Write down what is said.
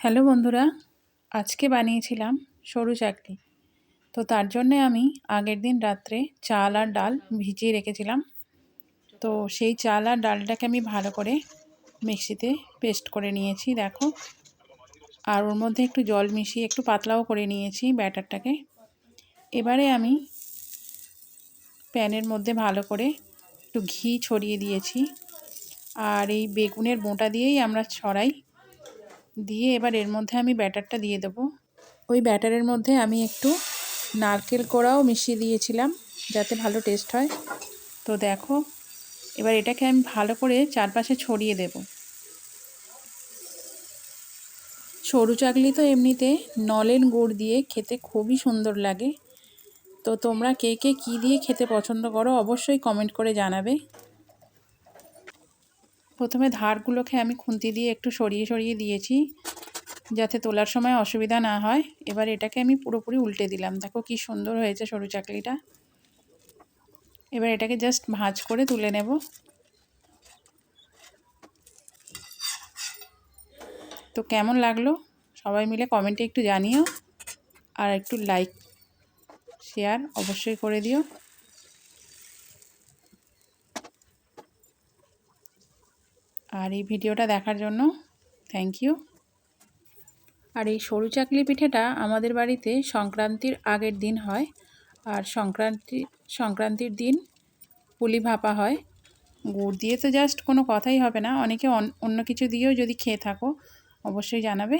Hello বন্ধুরা, আজকে বানিয়েছিলাম সরু চাকলি তো তার জন্যে আমি আগের দিন রাত্রে চাল আর ডাল ভিজিয়ে রেখেছিলাম। তো সেই চাল আর ডালটাকে আমি ভালো করে মিক্সিতে পেস্ট করে নিয়েছি, দেখো। আর ওর মধ্যে একটু জল মিশিয়ে একটু পাতলাও করে নিয়েছি ব্যাটারটাকে। এবারে আমি প্যানের মধ্যে ভালো করে একটু ঘি ছড়িয়ে দিয়েছি। আর এই বেগুনের বোঁটা দিয়েই আমরা ছড়াই দিয়ে এবার এর মধ্যে আমি ব্যাটারটা দিয়ে দেবো। ওই ব্যাটারের মধ্যে আমি একটু নারকেল কোড়াও মিশিয়ে দিয়েছিলাম যাতে ভালো টেস্ট হয়। তো দেখো, এবার এটাকে আমি ভালো করে চারপাশে ছড়িয়ে দেব। সরু চাকলি তো এমনিতে নলেন গুড় দিয়ে খেতে খুবই সুন্দর লাগে। তো তোমরা কে কে কী দিয়ে খেতে পছন্দ করো অবশ্যই কমেন্ট করে জানাবে। প্রথমে ধারগুলোকে আমি খুন্তি দিয়ে একটু সরিয়ে সরিয়ে দিয়েছি, যাতে তোলার সময় অসুবিধা না হয়। এবার এটাকে আমি পুরোপুরি উল্টে দিলাম। দেখো কি সুন্দর হয়েছে সরু চাকলিটা। এবার এটাকে জাস্ট ভাঁজ করে তুলে নেব। তো কেমন লাগল? সবাই মিলে কমেন্টে একটু জানিও। আর একটু লাইক শেয়ার অবশ্যই করে দিও। আর এই ভিডিওটা দেখার জন্য থ্যাংক ইউ আর এই সরু চাকলি পিঠেটা আমাদের বাড়িতে সংক্রান্তির আগের দিন হয়। আর সংক্রান্তি, সংক্রান্তির দিন পুলি ভাপা হয়। গুড় দিয়ে তো জাস্ট কোনো কথাই হবে না। অনেকে অন্য কিছু দিয়েও যদি খেয়ে থাকো, অবশ্যই জানাবে।